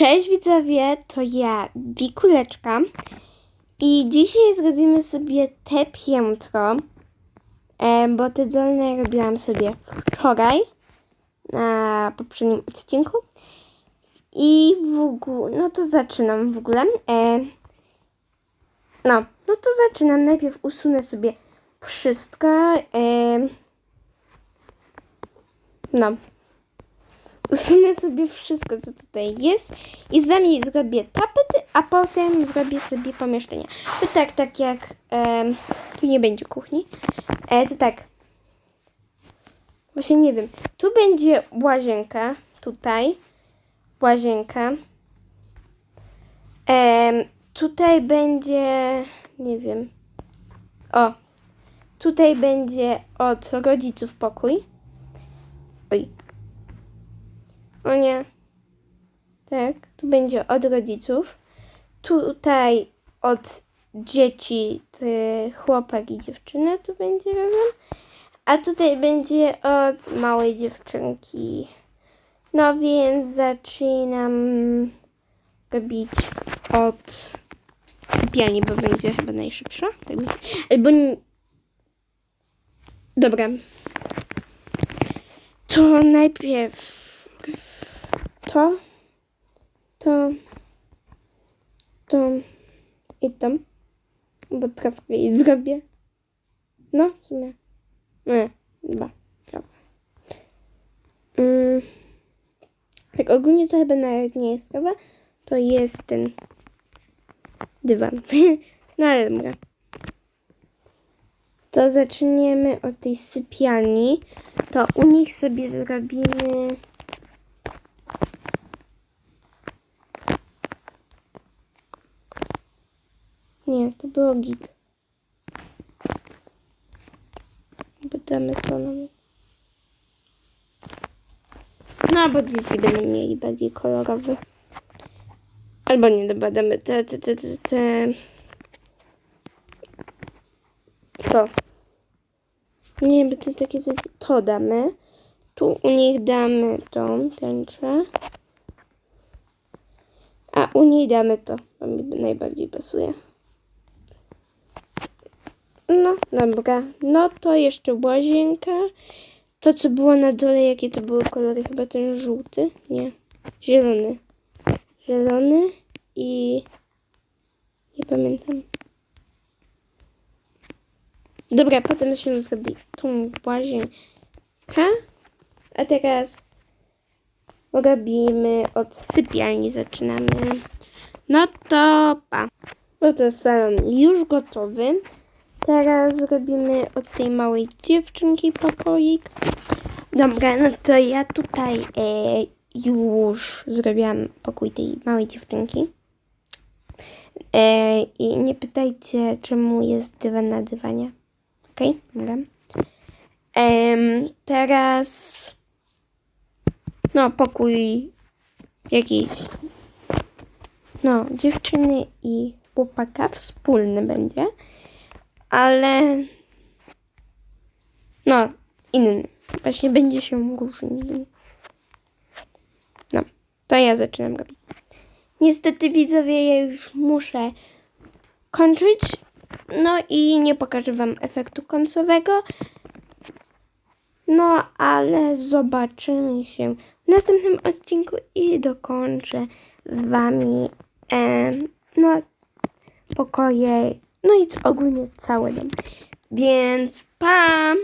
Cześć widzowie, to ja, Wikuleczka i dzisiaj zrobimy sobie te piętro, bo te dolne robiłam sobie wczoraj na poprzednim odcinku i w ogóle, no to zaczynam w ogóle. No, no to zaczynam, najpierw usunę sobie wszystko, no. Usunę sobie wszystko, co tutaj jest i z wami zrobię tapet, a potem zrobię sobie pomieszczenia. To tak, tak jak... em, tu nie będzie kuchni. E, to tak. Właśnie nie wiem. Tu będzie łazienka. Tutaj. Łazienka. Em, tutaj będzie... Nie wiem. O. Tutaj będzie od rodziców pokój. Oj, o nie. Tak, tu będzie od rodziców. Tutaj od dzieci, ty chłopak i dziewczyna tu będzie razem. A tutaj będzie od małej dziewczynki. No więc zaczynam robić od sypialni, bo będzie chyba najszybsza. Tak mi- Albo... nie- Dobra. To najpierw to, to, to i to, bo trawkę jej zrobię. No, w sumie. Nie, dwa, trawę. Mm. Tak, ogólnie to chyba nawet nie jest trawa, to jest ten dywan. no ale dobra. To zaczniemy od tej sypialni. To u nich sobie zrobimy... Nie, to było git. Damy to na... No, bo dzieci będą mieli bardziej kolorowy. Albo nie, dobra, damy te, te, te, te, te. To. Nie, bo to takie, to damy. Tu u nich damy tą tęczę. A u niej damy to, bo mi najbardziej pasuje. No, dobra. No to jeszcze łazienka. To, co było na dole, jakie to były kolory? Chyba ten żółty? Nie. Zielony. Zielony i... Nie pamiętam. Dobra, potem się zrobi tą łazienkę. A teraz robimy od sypialni, zaczynamy. No to pa. No to salon już gotowy. Teraz zrobimy od tej małej dziewczynki pokoik. Dobra, no to ja tutaj e, już zrobiłam pokój tej małej dziewczynki. E, I nie pytajcie, czemu jest dywan na dywanie. Okej, dobra. Em, teraz no pokój jakiś no dziewczyny i chłopaka wspólny będzie ale no, inny. Właśnie będzie się różnił. No, to ja zaczynam robić. Niestety widzowie, ja już muszę kończyć. No i nie pokażę wam efektu końcowego. No, ale zobaczymy się w następnym odcinku i dokończę z wami e, no, pokoje, no i ogólnie całe dom. Więc pa!